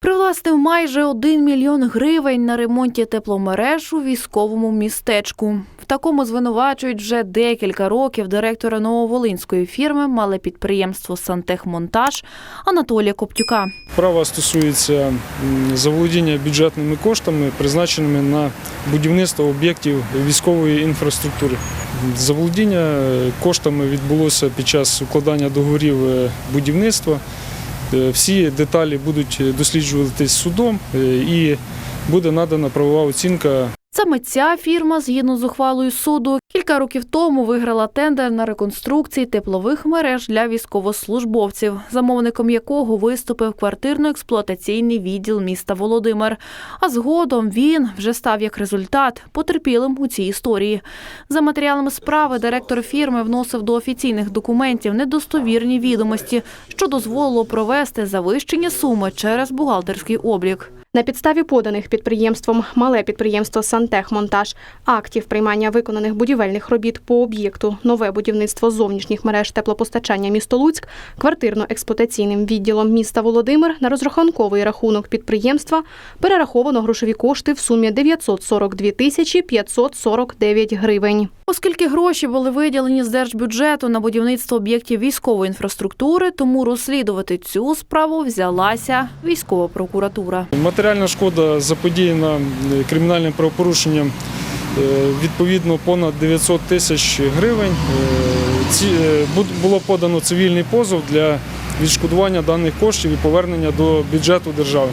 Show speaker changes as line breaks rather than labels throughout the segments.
Привласнив майже 1 мільйон гривень на ремонті тепломереж у військовому містечку. В такому звинувачують вже декілька років директора нововолинської фірми мале підприємство Сантехмонтаж Анатолія Коптюка.
Справа стосується заволодіння бюджетними коштами, призначеними на будівництво об'єктів військової інфраструктури. Заволодіння е, коштами відбулося під час укладання договорів е, будівництва. Е, Всі деталі будуть досліджуватись судом е, і буде надана правова оцінка
Саме ця фірма, згідно з ухвалою суду, кілька років тому виграла тендер на реконструкції теплових мереж для військовослужбовців, замовником якого виступив квартирно-експлуатаційний відділ міста Володимир. А згодом він вже став як результат потерпілим у цій історії. За матеріалами справи директор фірми вносив до офіційних документів недостовірні відомості, що дозволило провести завищення суми через бухгалтерський облік.
На підставі поданих підприємством мале підприємство Сантехмонтаж актів приймання виконаних будівельних робіт по об'єкту нове будівництво зовнішніх мереж теплопостачання місто Луцьк квартирно-експлуатаційним відділом міста Володимир на розрахунковий рахунок підприємства перераховано грошові кошти в сумі 942 тисячі 549 гривень.
Оскільки гроші були виділені з держбюджету на будівництво об'єктів військової інфраструктури, тому розслідувати цю справу взялася військова прокуратура.
Матеріальна шкода заподіяна е, кримінальним правопорушенням е, відповідно понад 900 тисяч гривень. Е, було подано цивільний позов для відшкодування даних коштів і повернення до бюджету держави.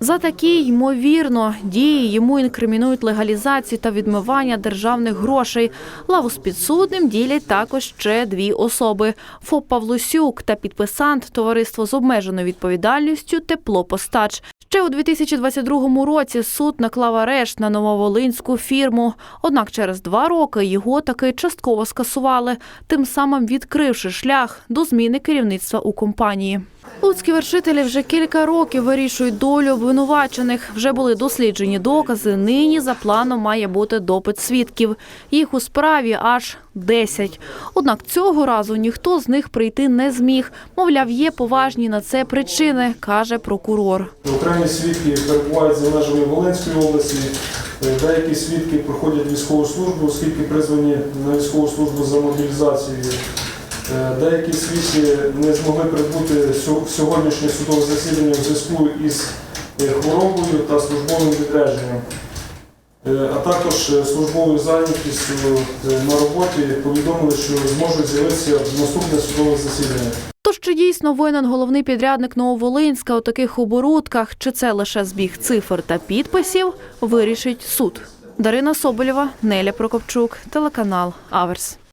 За такі ймовірно дії йому інкримінують легалізацію та відмивання державних грошей. Лаву з підсудним ділять також ще дві особи: ФОП Павлусюк та підписант товариство з обмеженою відповідальністю Теплопостач. Ще у 2022 році суд наклав арешт на нововолинську фірму. Однак через два роки його таки частково скасували, тим самим відкривши шлях до зміни керівництва у компанії. Луцькі вершителі вже кілька років вирішують долю обвинувачених. Вже були досліджені докази. Нині за планом має бути допит свідків. Їх у справі аж 10. Однак цього разу ніхто з них прийти не зміг. Мовляв, є поважні на це причини, каже прокурор.
Окремі свідки перебувають за межами Волинської області. Деякі свідки проходять військову службу, оскільки призвані на військову службу за мобілізацією. Е, Деякі свідки не змогли прибути сьогоднішнє судове засідання в зв'язку із е, хворобою та службовим відрядженням. Е, А також службовою зайнятістю на роботі повідомили, що зможуть з'явитися наступне судове засідання.
То чи дійсно винен головний підрядник Нововолинська у таких оборудках, чи це лише збіг цифр та підписів, вирішить суд. Дарина Соболєва, Неля Прокопчук, телеканал Аверс.